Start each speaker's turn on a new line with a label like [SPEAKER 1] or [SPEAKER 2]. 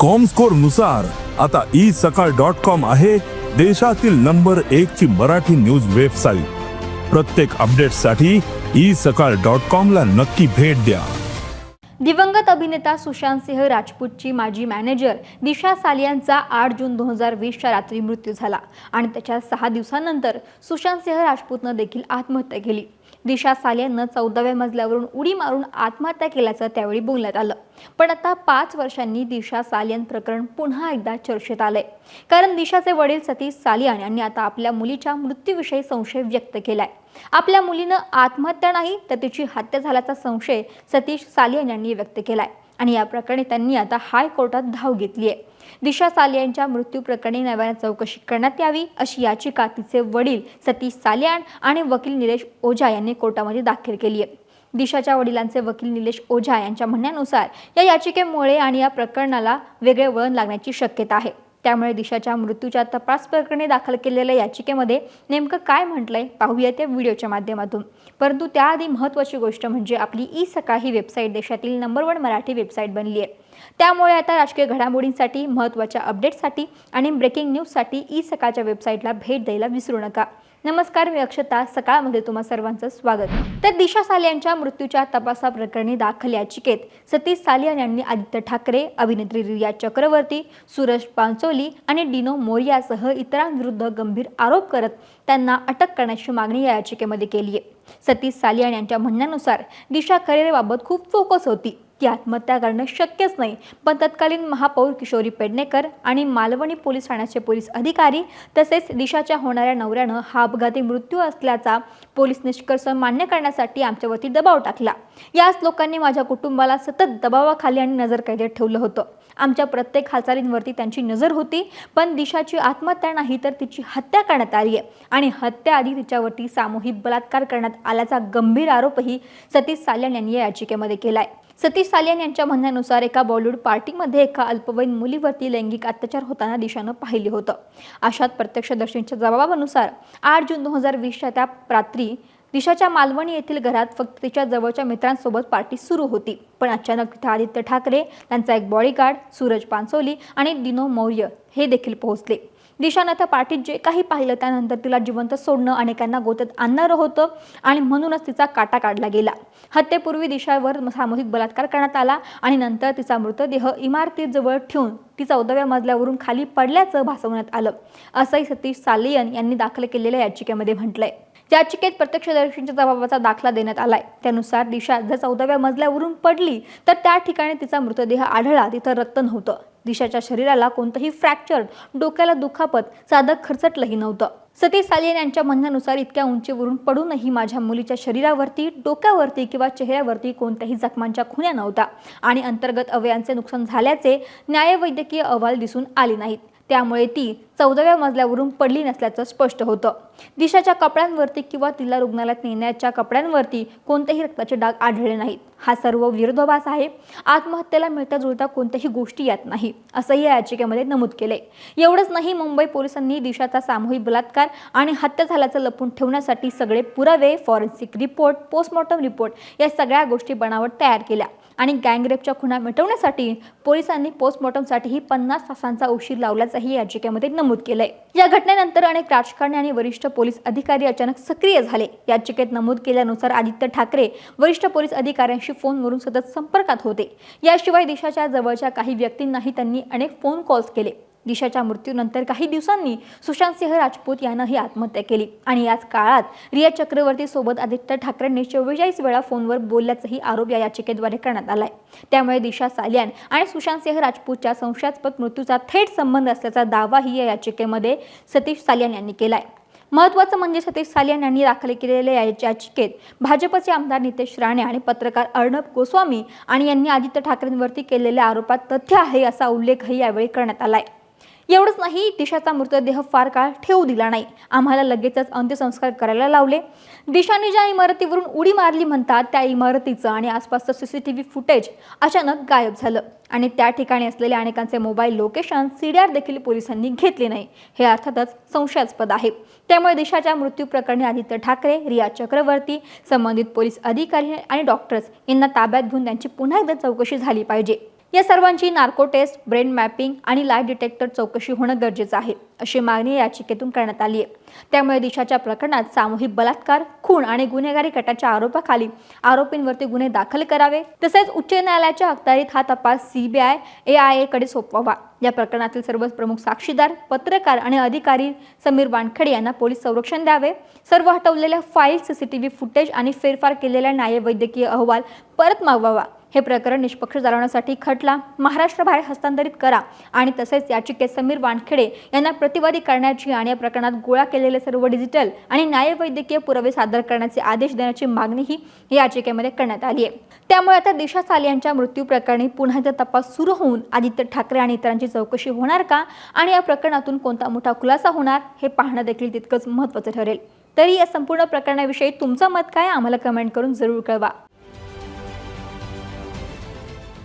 [SPEAKER 1] कॉमस्कोरनुसार आता ई सकाळ dot com आहे देशातील नंबर एक ची मराठी न्यूज वेबसाईट प्रत्येक अपडेटसाठी ई सकाळ डॉट कॉम ला नक्की भेट द्या.
[SPEAKER 2] दिवंगत अभिनेता सुशांत सिंह राजपूतची माजी मॅनेजर दिशा सालियांचा आठ जून दोन हजार वीसच्या रात्री मृत्यू झाला आणि त्याच्या सहा दिवसानंतर सुशांत सिंह राजपूतनं देखील आत्महत्या केली. दिशा सालियानं चौदाव्या मजल्यावरून उडी मारून आत्महत्या केल्याचं त्यावेळी बोलण्यात आलं. पण आता पाच वर्षांनी दिशा सालियन प्रकरण पुन्हा एकदा चर्चेत आलंय. कारण दिशाचे वडील सतीश सालियान यांनी आता आपल्या मुलीच्या मृत्यूविषयी संशय व्यक्त केलाय. आपल्या मुलीनं आत्महत्या नाही तर तिची हत्या झाल्याचा संशय सतीश सालियान यांनी व्यक्त केलाय. आणि या प्रकरणी त्यांनी आता हायकोर्टात धाव घेतली आहे दिशा सालियांच्या मृत्यू प्रकरणी नव्याने चौकशी करण्यात यावी अशी याचिका तिचे वडील सतीश सालियान आणि वकील निलेश ओझा यांनी कोर्टामध्ये दाखल केली आहे. दिशाच्या वडिलांचे वकील निलेश ओझा यांच्या म्हणण्यानुसार या याचिकेमुळे आणि या प्रकरणाला वेगळे वळण लागण्याची शक्यता आहे. त्यामुळे दिशाच्या मृत्यूच्या तपास प्रकरणी दाखल केलेल्या याचिकेमध्ये नेमकं काय म्हटलंय पाहूया त्या व्हिडिओच्या माध्यमातून. परंतु त्याआधी महत्त्वाची गोष्ट म्हणजे आपली ई सकाळ ही वेबसाईट देशातील नंबर वन मराठी वेबसाईट बनली आहे. त्यामुळे आता राजकीय घडामोडींसाठी महत्त्वाच्या अपडेट्ससाठी आणि ब्रेकिंग न्यूजसाठी ई सकाळच्या वेबसाईटला भेट द्यायला विसरू नका. नमस्कार मी अक्षता. सकाळमध्ये तुम्हा सर्वांचं स्वागत. तर दिशा सालियांच्या मृत्यूच्या तपासाप्रकरणी दाखल याचिकेत सतीश सालियान यांनी आदित्य ठाकरे अभिनेत्री रिया चक्रवर्ती सूरज पांचोली आणि डिनो मोरियासह इतरांविरुद्ध गंभीर आरोप करत त्यांना अटक करण्याची मागणी या याचिकेमध्ये केली आहे सतीश सालियान यांच्या म्हणण्यानुसार दिशा करिअरबाबत खूप फोकस होती. ती आत्महत्या करणं शक्यच नाही. पण तत्कालीन महापौर किशोरी पेडणेकर आणि मालवणी पोलीस ठाण्याचे पोलीस अधिकारी तसेच दिशाच्या होणाऱ्या नवऱ्यानं हा अपघाती मृत्यू असल्याचा पोलीस निष्कर्ष मान्य करण्यासाठी आमच्यावरती दबाव टाकला. याच लोकांनी माझ्या कुटुंबाला सतत दबावाखाली आणि नजरकैदेत ठेवलं होतं. आमच्या प्रत्येक हालचालींवरती त्यांची नजर होती पण दिशाची आत्महत्या नाही तर तिची हत्या करण्यात आली आहे. आणि हत्याआधी तिच्यावरती सामूहिक बलात्कार करण्यात आल्याचा गंभीर आरोपही सतीश साल्यान यांनी या याचिकेमध्ये केला आहे सतीश सालियान यांच्या म्हणण्यानुसार एका बॉलिवूड पार्टीमध्ये एका अल्पवयीन मुलीवरती लैंगिक अत्याचार होताना दिशानं पाहिले होतं. अशात प्रत्यक्षदर्शींच्या जबाबानुसार आठ जून दोन हजार वीसच्या त्या रात्री दिशाच्या मालवणी येथील घरात फक्त तिच्या जवळच्या मित्रांसोबत पार्टी सुरू होती. पण अचानक तिथे आदित्य ठाकरे त्यांचा एक बॉडीगार्ड सूरज पांचोली आणि दिनो मौर्य हे देखील पोहोचले. दिशानं त्या पार्टीत जे काही पाहिलं त्यानंतर तिला जिवंत सोडणं अनेकांना गोत्यात आणणारं होतं आणि म्हणूनच तिचा काटा काढला गेला. हत्येपूर्वी दिशावर सामूहिक बलात्कार करण्यात आला आणि नंतर तिचा मृतदेह इमारतीजवळ ठेवून ती चौदाव्या मजल्यावरून खाली पडल्याचं भासवण्यात आलं. असंही सतीश सालियन यांनी दाखल केलेल्या याचिकेमध्ये म्हटलंय. याचिकेत प्रत्यक्षदर्शींच्या जबाबाचा दाखला देण्यात आलाय. त्यानुसार दिशा जर चौदाव्या मजल्यावरून पडली तर त्या ठिकाणी तिचा मृतदेह आढळला तिथं रक्त नव्हतं. दिशाच्या शरीराला कोणतंही फ्रॅक्चर डोक्याला दुखापत साधं खरचटलंही नव्हतं. सतीश सालियन यांच्या म्हणण्यानुसार इतक्या उंचीवरून पडूनही माझ्या मुलीच्या शरीरावरती डोक्यावरती किंवा चेहऱ्यावरती कोणत्याही जखमांच्या खुण्या नव्हत्या आणि अंतर्गत अवयांचे नुकसान झाल्याचे न्यायवैद्यकीय अहवाल दिसून आले नाहीत. त्यामुळे ती चौदाव्या मजल्यावरून पडली नसल्याचं स्पष्ट होतं. दिशाच्या कपड्यांवरती किंवा तिला रुग्णालयात नेण्याच्या कपड्यांवरती कोणतेही रक्ताचे डाग आढळले नाहीत. हा सर्व विरोधाभास आहे. आत्महत्येला मिळता जुळता कोणत्याही गोष्टी यात नाही असंही या याचिकेमध्ये नमूद केले एवढंच नाही मुंबई पोलिसांनी दिशाचा सामूहिक बलात्कार आणि हत्या झाल्याचं लपून ठेवण्यासाठी सगळे पुरावे फॉरेन्सिक रिपोर्ट पोस्टमॉर्टम रिपोर्ट या सगळ्या गोष्टी बनावट तयार केल्या. आणि गँगरेपच्या खुणा मिटवण्यासाठी पोलिसांनी पोस्टमॉर्टमसाठीही पन्नास तासांचा उशीर लावल्याचंही याचिकेमध्ये नमूद केलंय. या घटनेनंतर अनेक राजकारणी आणि वरिष्ठ पोलीस अधिकारी अचानक सक्रिय झाले. याचिकेत नमूद केल्यानुसार आदित्य ठाकरे वरिष्ठ पोलीस अधिकाऱ्यांशी फोनवरून सतत संपर्कात होते. याशिवाय देशाच्या जवळच्या काही व्यक्तींनाही त्यांनी अनेक फोन कॉल्स केले. दिशाच्या मृत्यूनंतर काही दिवसांनी सुशांत सिंह राजपूत यानंही आत्महत्या केली. आणि याच काळात रिया चक्रवर्ती सोबत आदित्य ठाकरेंनी चव्वेचाळीस वेळा फोनवर बोलल्याचाही आरोप या याचिकेद्वारे करण्यात आलाय. त्यामुळे दिशा सालियान आणि सुशांत सिंह राजपूतच्या संशयास्पद मृत्यूचा थेट संबंध असल्याचा दावाही या याचिकेमध्ये सतीश सालियान यांनी केलाय. महत्त्वाचं म्हणजे सतीश सालियान यांनी दाखल केलेल्या या याचिकेत भाजपचे आमदार नितेश राणे आणि पत्रकार अर्णब गोस्वामी आणि यांनी आदित्य ठाकरेंवरती केलेल्या आरोपात तथ्य आहे असा उल्लेखही यावेळी करण्यात आलाय. एवढंच नाही दिशाचा मृतदेह फार काळ ठेवू दिला नाही. आम्हाला लगेचच अंत्यसंस्कार करायला लावले. दिशाने ज्या इमारतीवरून उडी मारली म्हणतात त्या इमारतीचं आणि आसपासचं C C T V footage अचानक गायब झालं आणि त्या ठिकाणी असलेले अनेकांचे मोबाईल लोकेशन सीडीआर देखील पोलिसांनी घेतले नाही. हे अर्थातच संशयास्पद आहे. त्यामुळे दिशाच्या मृत्यू प्रकरणी आदित्य ठाकरे रिया चक्रवर्ती संबंधित पोलीस अधिकारी आणि डॉक्टर्स यांना ताब्यात घेऊन त्यांची पुन्हा एकदा चौकशी झाली पाहिजे. या सर्वांची नार्को टेस्ट ब्रेन मॅपिंग आणि लाय डिटेक्टर चौकशी होणं गरजेचं आहे अशी मागणी याचिकेतून करण्यात आली आहे. त्यामुळे दिशाच्या प्रकरणात सामूहिक बलात्कार खून आणि गुन्हेगारी गटाच्या आरोपाखाली आरोपींवरती गुन्हे दाखल करावे तसेच उच्च न्यायालयाच्या अखत्यारीत हा तपास सीबीआय आयकडे सोपवावा. या प्रकरणातील सर्व प्रमुख साक्षीदार पत्रकार आणि अधिकारी समीर वानखडे यांना पोलीस संरक्षण द्यावे. सर्व हटवलेल्या फाईल सीसीटीव्ही फुटेज आणि फेरफार केलेल्या न्यायवैद्यकीय अहवाल परत मागवावा. हे प्रकरण निष्पक्ष चालवण्यासाठी खटला. महाराष्ट्राबाहेर हस्तांतरित करा. आणि तसेच याचिकेत समीर वानखेडे यांना प्रतिवादी करण्याची आणि या प्रकरणात गोळा केलेले सर्व डिजिटल आणि न्यायवैद्यकीय पुरावे सादर करण्याचे आदेश देण्याची मागणीही या याचिकेमध्ये करण्यात आली आहे. त्यामुळे आता दिशा साली यांच्या मृत्यू प्रकरणी पुन्हा एकदा तपास सुरू होऊन आदित्य ठाकरे आणि इतरांची चौकशी होणार का? आणि या प्रकरणातून कोणता मोठा खुलासा होणार? हे पाहणं देखील तितकंच महत्त्वाचं ठरेल. तरी या संपूर्ण प्रकरणाविषयी तुमचं मत काय? आम्हाला कमेंट करून जरूर कळवा.